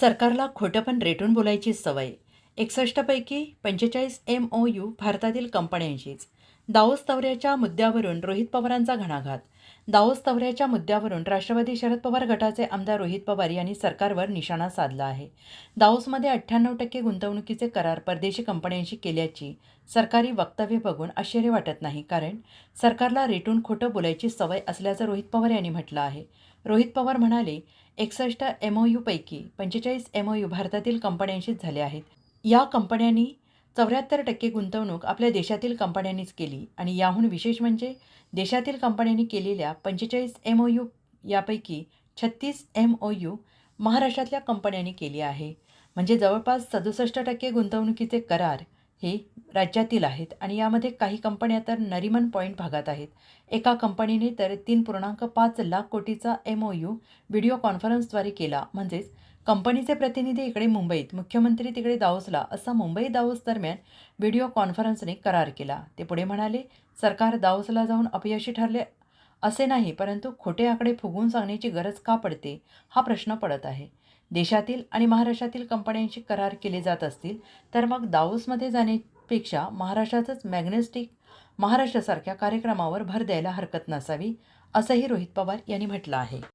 सरकारला खोटं पण रेटून बोलायची सवय. एकसष्टपैकी पंचेचाळीस एम ओ यू भारतातील कंपन्यांशीच. दाओस दौऱ्याच्या मुद्द्यावरून रोहित पवारांचा घणाघात. दाओस दौऱ्याच्या मुद्द्यावरून राष्ट्रवादी शरद पवार गटाचे आमदार रोहित पवार यांनी सरकारवर निशाणा साधला आहे. दाओसमध्ये अठ्ठ्याण्णव टक्के गुंतवणुकीचे करार परदेशी कंपन्यांशी केल्याची सरकारी वक्तव्य बघून आश्चर्य वाटत नाही कारण सरकारला रेटून खोटं बोलायची सवय असल्याचं रोहित पवार यांनी म्हटलं आहे. रोहित पवार म्हणाले एकसष्ट एमओयूपैकी पंचेचाळीस एमओयू भारतातील कंपन्यांशीच झाले आहेत. या कंपन्यांनी चौऱ्याहत्तर टक्के गुंतवणूक आपल्या देशातील कंपन्यांनीच केली आणि याहून विशेष म्हणजे देशातील कंपन्यांनी केलेल्या पंचेचाळीस एम ओ यू यापैकी छत्तीस एम ओ यू महाराष्ट्रातल्या कंपन्यांनी केली आहे. म्हणजे जवळपास सदुसष्ट टक्के गुंतवणुकीचे करार हे राज्यातील आहेत आणि यामध्ये काही कंपन्या तर नरिमन पॉईंट भागात आहेत. एका कंपनीने तर तीन पूर्णांक पाच लाख कोटीचा एम ओ यू व्हिडिओ कॉन्फरन्सद्वारे केला. म्हणजेच कंपनीचे प्रतिनिधी इकडे मुंबईत मुख्यमंत्री तिकडे दाओसला असा मुंबई दाओस दरम्यान व्हिडिओ कॉन्फरन्सने करार केला. ते पुढे म्हणाले सरकार दाओसला जाऊन अपयशी ठरले असे नाही परंतु खोटे आकडे फुगवून सांगण्याची गरज का पडते हा प्रश्न पडत आहे. देशातील आणि महाराष्ट्रातील कंपन्यांशी करार केले जात असतील तर मग दाओसमध्ये जाण्यापेक्षा महाराष्ट्रातच मॅग्नेस्टिक महाराष्ट्रासारख्या कार्यक्रमावर भर द्यायला हरकत नसावी असंही रोहित पवार यांनी म्हटलं आहे.